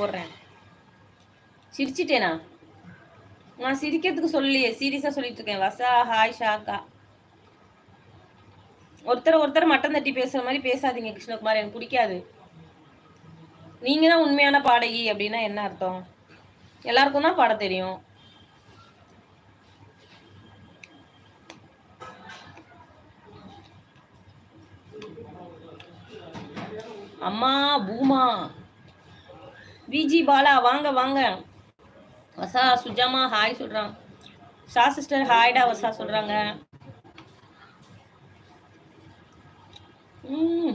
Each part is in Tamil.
போடுறேன். சிரிச்சிட்டேனா? நான் சிரிக்கிறதுக்கு சொல்லலையே சீரியஸா சொல்லிட்டு இருக்கேன் வசா ஹாய் ஷாக்கா. ஒருத்தர் ஒருத்தர் மட்டம் தட்டி பேசுற மாதிரி பேசாதீங்க கிருஷ்ணகுமார். எனக்கு பிடிக்காது. நீங்க தான் உண்மையான பாடகி அப்படின்னா என்ன அர்த்தம்? எல்லாருக்கும் தான் பாட தெரியும். அம்மா பூமா. விஜி பாலா வாங்க வாங்க. வசா சுஜாமா ஹாய் சொல்றாங்க. ஷா சிஸ்டர் ஹாய்டா வசா சொல்றாங்க. ம்.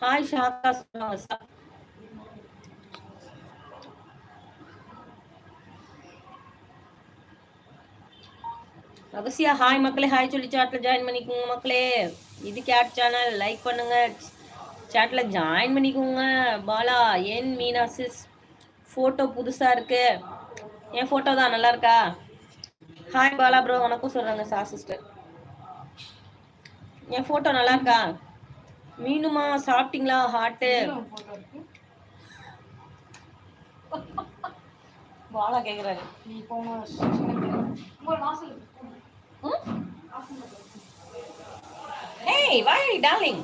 ஹாய் ஷாக்கா சொல்றாங்க வசா. ரகசியா ஹாய் மக்களே. ஹாய் சொல்லி சாட்டில் ஜாயின் பண்ணிக்கோங்க மக்களே. இது கேட் சேனல் லைக் பண்ணுங்க. சாட்டில் ஜாயின் பண்ணிக்கோங்க. பாலா ஏன் மீனா சிஸ் ஃபோட்டோ புதுசாக இருக்கு. என் ஃபோட்டோ தான் நல்லா இருக்கா? ஹாய் பாலா ப்ரோ வணக்கம் சொல்கிறாங்க சா சிஸ்டர் என் ஃபோட்டோ நல்லா இருக்கா? மீனுமா சாப்பிட்டீங்களா? ஹாட்டு பாலா கேட்குறாரு நீ போன ஏய் வாய் டார்லிங்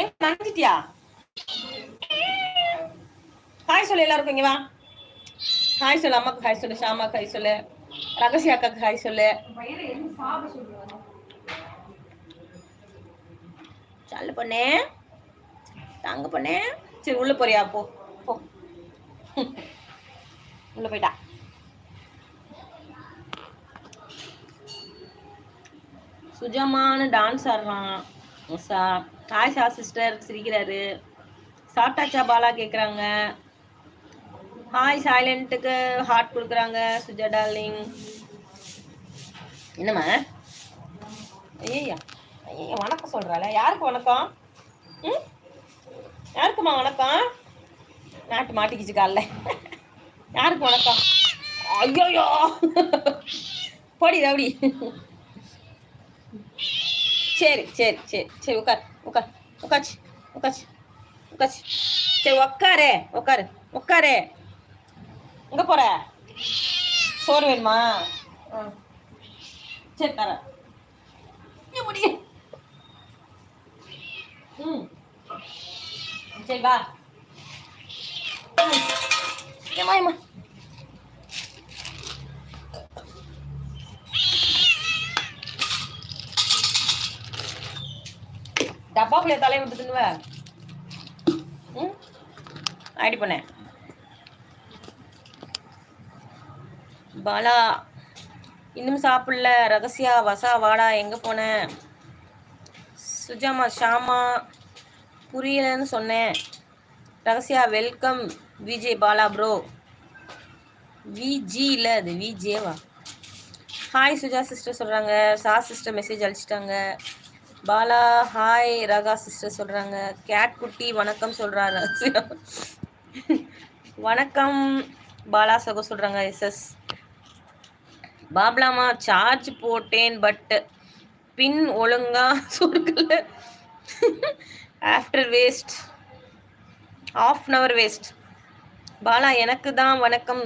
ஏன் நனைஞ்சிட்டியா ஹாய் சொல்லு எல்லாருக்கும் இங்க வா. ஹாய் சொல்லு அம்மாக்கு ஹாய் சொல்லு ஷாமாக்கு ஹாய் சொல்லு ரகசிய அக்காக்கு ஹாய் சொல்லு. சொல்லு பொண்ணே. தாங்க பொண்ணே. சரி உள்ள போறியா? போ போ. உள்ள போயிட்டா. சுஜமான டான்ஸ் ஆடுறான் சா ஹாய் சிஸ்டர் சிரிக்கிறாரு. சாப்பிட்டாச்சா பாலா கேட்குறாங்க ஹாய் சைலண்ட்டுக்கு ஹார்ட் கொடுக்குறாங்க சுஜா டார்லிங் என்னம்மா? ஐயா ஐயா வணக்கம் சொல்கிறாள யாருக்கு வணக்கம்? ம்? யாருக்குமா வணக்கம்? நாட்டு மாட்டிக்கிச்சு காலில். யாருக்கு வணக்கம்? ஐயோயோ. போடி ரவுடி. சரி சரி சரி சரி உட்கார் உட்கார் உட்காச்சு உட்காச்சு உட்காச்சு சரி உட்காரு உட்காரு உட்காரு எங்க போற? சோறு வேணுமா? சரி தரேன் முடிய ம். சரி வா. ஏமா ஏமா அப்பா பிள்ளைய தலையை விட்டு தின்னுவ ம்? ஐடி பண்ணேன் பாலா இன்னும் சாப்பிடல. ரகசியா வசா வாடா எங்கே போன? சுஜாமா ஷாமா புரியலன்னு சொன்னேன். ரகசியா வெல்கம். விஜய் பாலா ப்ரோ விஜி இல்லை அது விஜேவா ஹாய் சுஜா சிஸ்டர் சொல்கிறாங்க சா சிஸ்டர் மெசேஜ் அழிச்சிட்டாங்க. பாலா ஹாய் ரகா சிஸ்டர் சொல்கிறாங்க கேட் குட்டி வணக்கம் சொல்கிறாங்க வணக்கம் பாலா சகோ சொல்கிறாங்க எஸ்எஸ் பாப்லாமா சார்ஜ் போட்டேன் பட் பின் ஒழுங்கா சொற்கல after waste of an hour waste Bala எனக்கு தான் வணக்கம்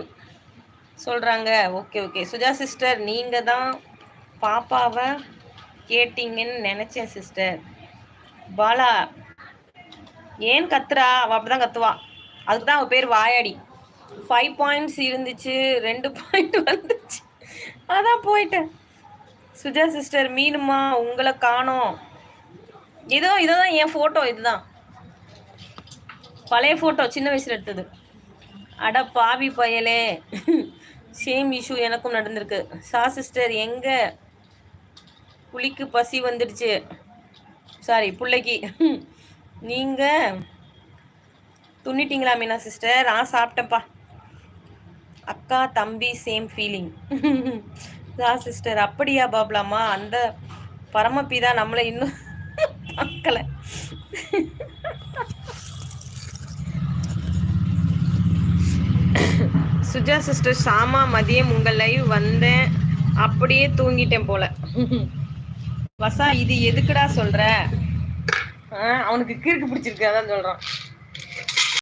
சொல்கிறாங்க ஓகே ஓகே சுஜா சிஸ்டர் நீங்கள் தான் பாப்பாவை கேட்டீங்கன்னு நினச்சேன் சிஸ்டர் பாலா ஏன் கத்துறா? அவள் அப்படி தான் கத்துவா. அதுக்கு தான் அவள் பேர் வாயாடி. ஃபைவ் பாயிண்ட்ஸ் இருந்துச்சு ரெண்டு பாயிண்ட் வந்துச்சு. அதான் போயிட்டேன். சுஜா சிஸ்டர் மீனுமா உங்களை காணோம். இதோ இதுதான் என் ஃபோட்டோ இதுதான். பழைய ஃபோட்டோ சின்ன வயசில் எடுத்தது. அட பாவி பயலே. சேம் இஷ்யூ எனக்கும் நடந்திருக்கு. சா சிஸ்டர் எங்கே? புளிக்கு பசி வந்துடுச்சு. சாரி பிள்ளைக்கு. நீங்கள் துண்ணிட்டீங்களா மீனா சிஸ்டர் நான் சாப்பிட்டேன்ப்பா. அக்கா தம்பி சேம் ஃபீலிங் சா சிஸ்டர் அப்படியா பாப்லாமா அந்த பரமபிதா நம்மளை இன்னும் பார்க்கல. சுஜா சிஸ்டர் சாமா மதியம் உங்கள் லைவ் வந்தேன். அப்படியே தூங்கிட்டேன் போல. வசா இது எதுக்குடா சொல்ற? அவனுக்கு கிறுக்கு பிடிச்சிருக்கு அதான் சொல்றான்.